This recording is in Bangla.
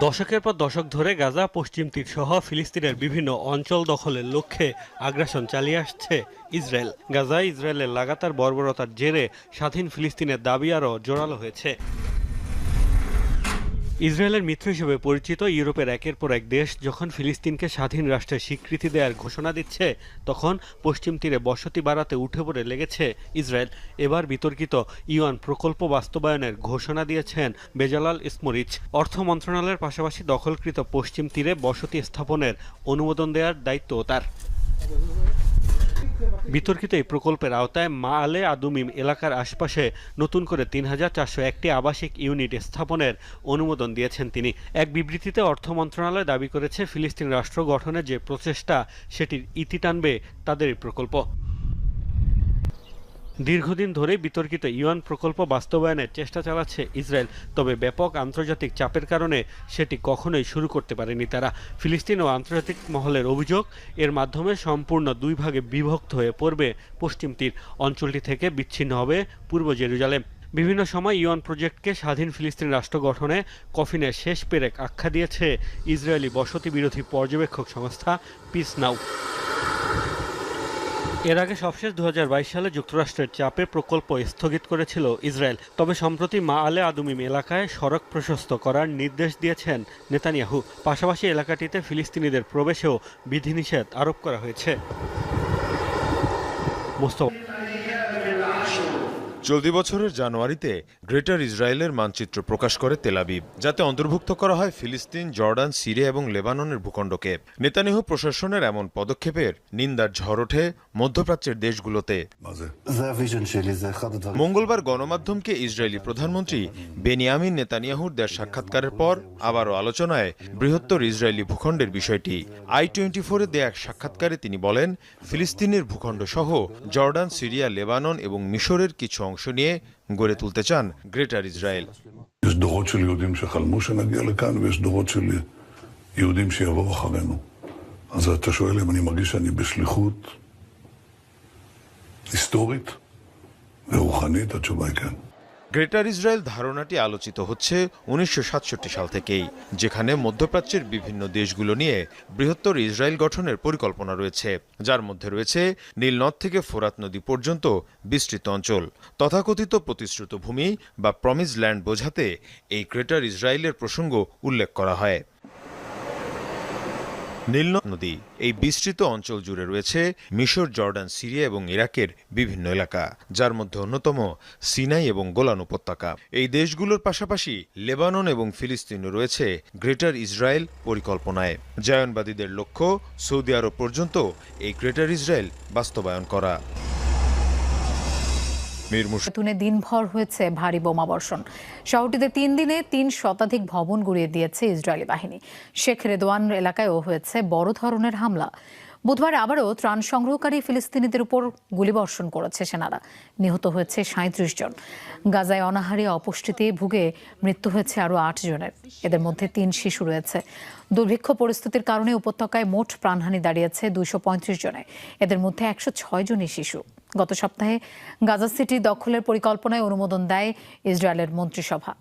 দশকের পর দশক ধরে গাজা, পশ্চিম তীর সহ ফিলিস্তিনের বিভিন্ন অঞ্চল দখলের লক্ষ্যে আগ্রাসন চালিয়ে আসছে ইসরায়েল। গাজা ইসরায়েলের লাগাতার বর্বরতার জেরে স্বাধীন ফিলিস্তিনের দাবি আরও জোরালো হয়েছে। ইসরায়েলের মিত্র হিসেবে পরিচিত ইউরোপের একের পর এক দেশ যখন ফিলিস্তিনকে স্বাধীন রাষ্ট্রের স্বীকৃতি দেওয়ার ঘোষণা দিচ্ছে, তখন পশ্চিম তীরে বসতি বাড়াতে উঠে পড়ে লেগেছে ইসরায়েল। এবার বিতর্কিত ইউয়ান প্রকল্প বাস্তবায়নের ঘোষণা দিয়েছেন বেজালাল ইসমরিচ। অর্থ মন্ত্রণালয়ের পাশাপাশি দখলকৃত পশ্চিম তীরে বসতি স্থাপনের অনুমোদন দেওয়ার দায়িত্ব তার। বিতর্কিত এই প্রকল্পের আওতায় মা আলে আদুমিম এলাকার আশপাশে নতুন করে তিন হাজার চারশো একটি আবাসিক ইউনিট স্থাপনের অনুমোদন দিয়েছেন তিনি। এক বিবৃতিতে অর্থ মন্ত্রণালয় দাবি করেছে, ফিলিস্তিন রাষ্ট্র গঠনের যে প্রচেষ্টা, সেটির ইতি টানবে তাদের এই প্রকল্প। দীর্ঘদিন ধরে বিতর্কিত ইউয়ান প্রকল্প বাস্তবায়নের চেষ্টা চালাচ্ছে ইসরায়েল, তবে ব্যাপক আন্তর্জাতিক চাপের কারণে সেটি কখনোই শুরু করতে পারেনি তারা। ফিলিস্তিন ও আন্তর্জাতিক মহলের অভিযোগ, এর মাধ্যমে সম্পূর্ণ দুই ভাগে বিভক্ত হয়ে পড়বে পশ্চিম তীর। অঞ্চলটি থেকে বিচ্ছিন্ন হবে পূর্ব জেরুজালেম। বিভিন্ন সময় ইউয়ান প্রজেক্টকে স্বাধীন ফিলিস্তিন রাষ্ট্র গঠনে কফিনের শেষ পেরেক আখ্যা দিয়েছে ইসরায়েলি বসতি বিরোধী পর্যবেক্ষক সংস্থা পিস নাও এর আগে সবশেষ দু হাজার বাইশ সালে যুক্তরাষ্ট্রের চাপে প্রকল্প স্থগিত করেছিল ইসরায়েল। তবে সম্প্রতি মা আলে আদুমিম এলাকায় সড়ক প্রশস্ত করার নির্দেশ দিয়েছেন নেতানিয়াহু। পাশাপাশি এলাকাটিতে ফিলিস্তিনিদের প্রবেশেও বিধিনিষেধ আরোপ করা হয়েছে। মোস্তফা চলতি বছরের জানুয়ারিতে গ্রেটার ইসরায়েলের মানচিত্র প্রকাশ করে তেলাবিব যাতে অন্তর্ভুক্ত করা হয় ফিলিস্তিন জর্ডান সিরিয়া এবং লেবাননের ভূখণ্ডকে। নেতানিহু প্রশাসনের এমন পদক্ষেপের নিন্দার ঝড় ওঠে মধ্যপ্রাচ্যের দেশগুলোতে। মঙ্গলবার গণমাধ্যমকে ইসরায়েলি প্রধানমন্ত্রী বেনিয়ামিন নেতানিয়াহুর দেশ সাক্ষাৎকারের পর আবারও আলোচনায় বৃহত্তর ইসরায়েলি ভূখণ্ডের বিষয়টি। আই টোয়েন্টি ফোরে দেয়া এক সাক্ষাৎকারে তিনি বলেন ফিলিস্তিনের ভূখণ্ড সহ জর্ডান সিরিয়া লেবানন এবং মিশরের কিছু অংশ নিয়ে গড়ে তুলতে চান গ্রেটার ইসরায়েল יש דורות של יהודים שחלמו שנגיע לכאן, ויש דורות של יהודים שיבואו אחרינו. אז אתה שואל אם אני מרגיש שאני בשליחות היסטורית ורוחנית, התשובה היא כן. গ্রেটার ইসরায়েল ধারণাটি আলোচিত হচ্ছে উনিশশো সাতষট্টি সাল থেকেই, যেখানে মধ্যপ্রাচ্যের বিভিন্ন দেশগুলো নিয়ে বৃহত্তর ইসরায়েল গঠনের পরিকল্পনা রয়েছে। যার মধ্যে রয়েছে নীলনদ থেকে ফোরাত নদী পর্যন্ত বিস্তৃত অঞ্চল। তথাকথিত প্রতিশ্রুত ভূমি বা প্রমিজ ল্যান্ড বোঝাতে এই গ্রেটার ইসরায়েলের প্রসঙ্গ উল্লেখ করা হয়। নীলনদ নদী এই বিস্তৃত অঞ্চল জুড়ে রয়েছে মিশর, জর্ডান, সিরিয়া এবং ইরাকের বিভিন্ন এলাকা, যার মধ্যে অন্যতম সিনাই এবং গোলান উপত্যকা। এই দেশগুলোর পাশাপাশি লেবানন এবং ফিলিস্তিনও রয়েছে গ্রেটার ইসরায়েল পরিকল্পনায়। জায়নবাদীদের লক্ষ্য সৌদি আরব পর্যন্ত এই গ্রেটার ইসরায়েল বাস্তবায়ন করা। মীর মুর্শিদ। দিনভর হয়েছে ভারী বোমা বর্ষণ। শহরটিতে তিন দিনে তিন শতাধিক ভবন গুড়িয়ে দিয়েছে ইসরায়েলি বাহিনী। শেখ রেদওয়ান এলাকায়ও হয়েছে বড় ধরনের হামলা। বুধবার আবারও ত্রাণ সংগ্রহকারী ফিলিস্তিনিদের উপর গুলিবর্ষণ করেছে সেনারা। নিহত হয়েছে সাঁত্রিশ জন। গাজায় অনাহারে অপুষ্টিতে ভুগে মৃত্যু হয়েছে আরও আট জনের। এদের মধ্যে তিন শিশু রয়েছে। দুর্ভিক্ষ পরিস্থিতির কারণে উপত্যকায় মোট প্রাণহানি দাঁড়িয়েছে দুইশো পঁয়ত্রিশ জনে এদের মধ্যে একশো ছয় জনই শিশু। গত সপ্তাহে গাজা সিটি দখলের পরিকল্পনায় অনুমোদন দেয় ইসরায়েলের মন্ত্রিসভা।